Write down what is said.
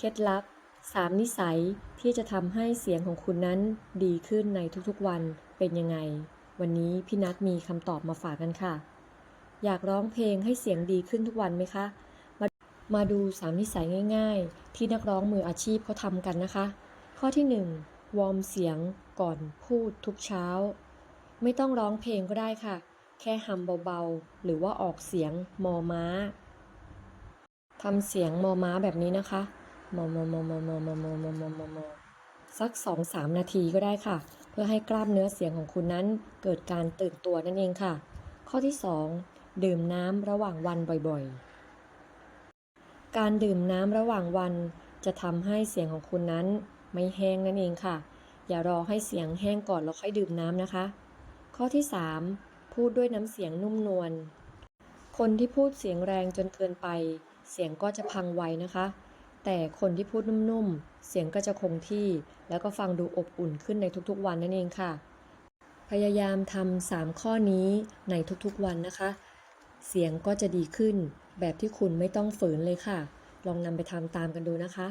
เคล็ดลับ 3 นิสัยที่จะทำให้เสียงของคุณนั้นดีขึ้นในทุกๆวันเป็นยังไง วันนี้พี่นัทมีคำตอบมาฝากกันค่ะ อยากร้องเพลงให้เสียงดีขึ้นทุกวันไหมคะมามาดู 3 นิสัยง่าย ๆ ที่นักร้องมืออาชีพเขาทำกันนะคะ ข้อที่ 1 วอร์มเสียงก่อนพูดทุกเช้า ไม่ต้องร้องเพลงก็ได้ค่ะ แค่ฮัมเบาๆ หรือว่าออกเสียงมอม้าทำเสียงมอม้าแบบนี้นะคะ มอมอมอมอมอมอมอมอมอมอมอสัก 2-3 นาทีก็ได้ค่ะ เพื่อให้กล้ามเนื้อเสียงของคุณนั้นเกิดการตื่นตัวนั่นเองค่ะ ข้อที่ 2 ดื่มน้ำระหว่างวันบ่อยๆ การดื่มน้ำระหว่างวัน จะทำให้เสียงของคุณนั้นไม่แห้งนั่นเองค่ะ อย่ารอให้เสียงแห้งก่อนแล้วค่อยดื่มน้ำนะคะ ข้อที่ 3 พูดด้วยน้ำเสียงนุ่มนวลคนที่พูดเสียงแรงจนเกินไป เสียงก็จะพังไวนะคะ แต่คนที่พูดนุ่มๆ เสียงก็จะคงที่ แล้วก็ฟังดูอบอุ่นขึ้นในทุกๆวันนั่นเองค่ะ พยายามทำสามข้อนี้ในทุกๆวันนะคะ เสียงก็จะดีขึ้น แบบที่คุณไม่ต้องฝืนเลยค่ะ ลองนำไปทำตามกันดูนะคะ